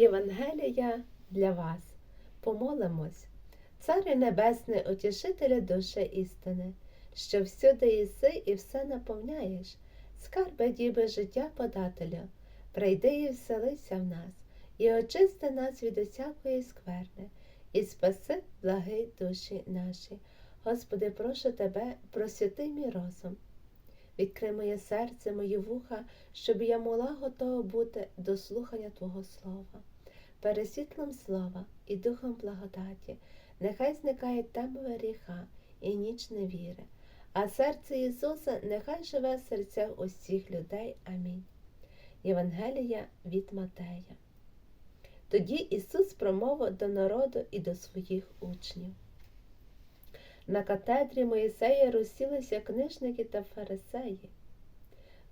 Євангелія для вас. Помолимось. Царе Небесний, утішителю душі істини, що всюди єси і все наповняєш, скарби діби життя подателю, прийди і вселися в нас, і очисти нас від усякої скверни, і спаси благи душі наші. Господи, прошу Тебе, просвяти мій розум. Відкрий моє серце, мої вуха, щоб я могла готова бути до слухання Твого Слова. Пересвітлом слова і духом благодаті, нехай зникає темрява гріха і ніч невіри, а серце Ісуса нехай живе в серцях усіх людей. Амінь. Євангелія від Матея. Тоді Ісус промовив до народу і до своїх учнів. На катедрі Моїсея розсілися книжники та фарисеї.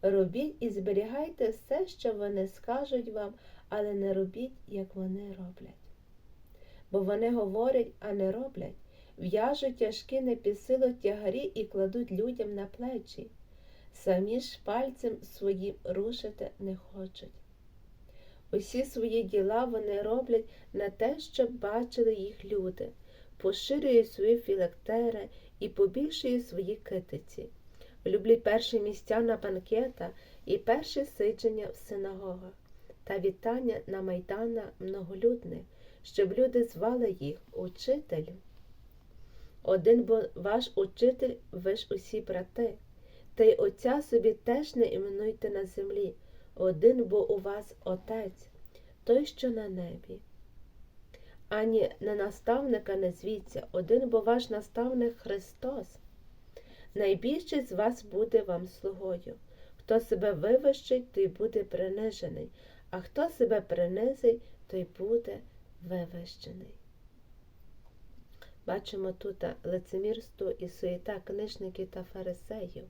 Робіть і зберігайте все, що вони скажуть вам, але не робіть, як вони роблять. Бо вони говорять, а не роблять, в'яжуть тяжкі непісило тягарі і кладуть людям на плечі, самі ж пальцем своїм рушити не хочуть. Усі свої діла вони роблять на те, щоб бачили їх люди, поширюють свої філактери і побільшують свої китиці, люблять перші місця на банкетах і перші сидження в синагогах та вітання на майданах многолюдних, щоб люди звали їх учителю. Один бо ваш учитель, ви ж усі брати, та й отця собі теж не іменуйте на землі, один бо у вас отець, той, що на небі. Ані на наставника не звіться, один бо ваш наставник Христос. Найбільший з вас буде вам слугою. Хто себе вивищить, той буде принижений, а хто себе принизить, той буде вивищений. Бачимо тут лицемірство і суєта книжників та фарисеїв.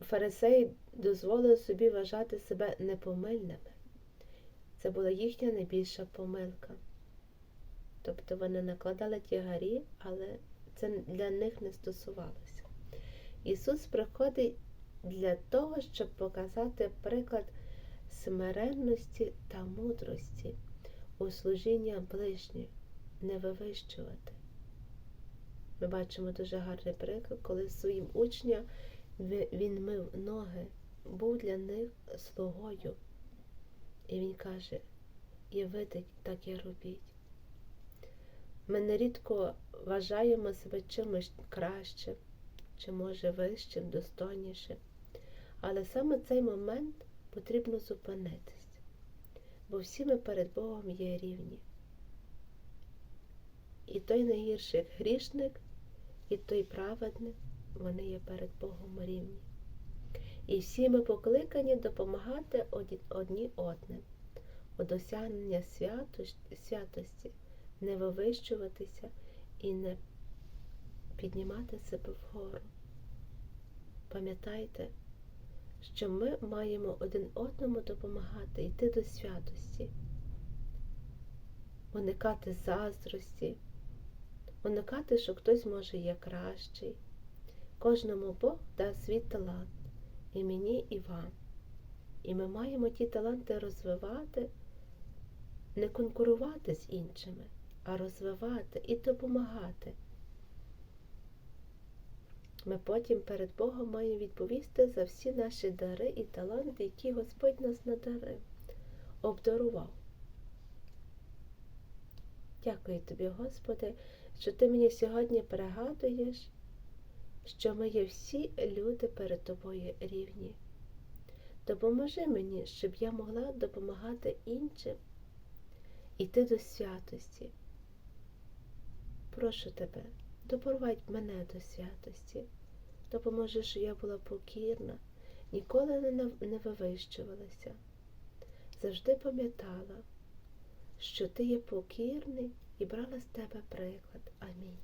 Фарисеї дозволили собі вважати себе непомильними. Це була їхня найбільша помилка. Тобто вони накладали тягарі, але це для них не стосувалося. Ісус приходить для того, щоб показати приклад смиренності та мудрості у служіння ближніх, не вивищувати. Ми бачимо дуже гарний приклад, коли своїм учням він мив ноги, був для них слугою. І він каже, і ви так і робіть. Ми нерідко вважаємо себе чимось кращим, чи може вищим, достойнішим. Але саме цей момент потрібно зупинитись, бо всі ми перед Богом є рівні. І той найгірший грішник, і той праведник, вони є перед Богом рівні. І всі ми покликані допомагати одні одним у досягнення святості, не вивищуватися і не піднімати себе вгору. Пам'ятайте, що ми маємо один одному допомагати йти до святості, уникати заздрості, уникати, що хтось може є кращий. Кожному Бог дасть свій талант і мені, і вам. І ми маємо ті таланти розвивати, не конкурувати з іншими, а розвивати і допомагати. Ми потім перед Богом маємо відповісти за всі наші дари і таланти, які Господь нас надарив, обдарував. Дякую тобі, Господи, що ти мені сьогодні пригадуєш, що ми є всі люди перед тобою рівні. Допоможи мені, щоб я могла допомагати іншим іти до святості. Прошу тебе, допровадь мене до святості, допоможи, щоб я була покірна, ніколи не вивищувалася, завжди пам'ятала, що ти є покірний і брала з тебе приклад. Амінь.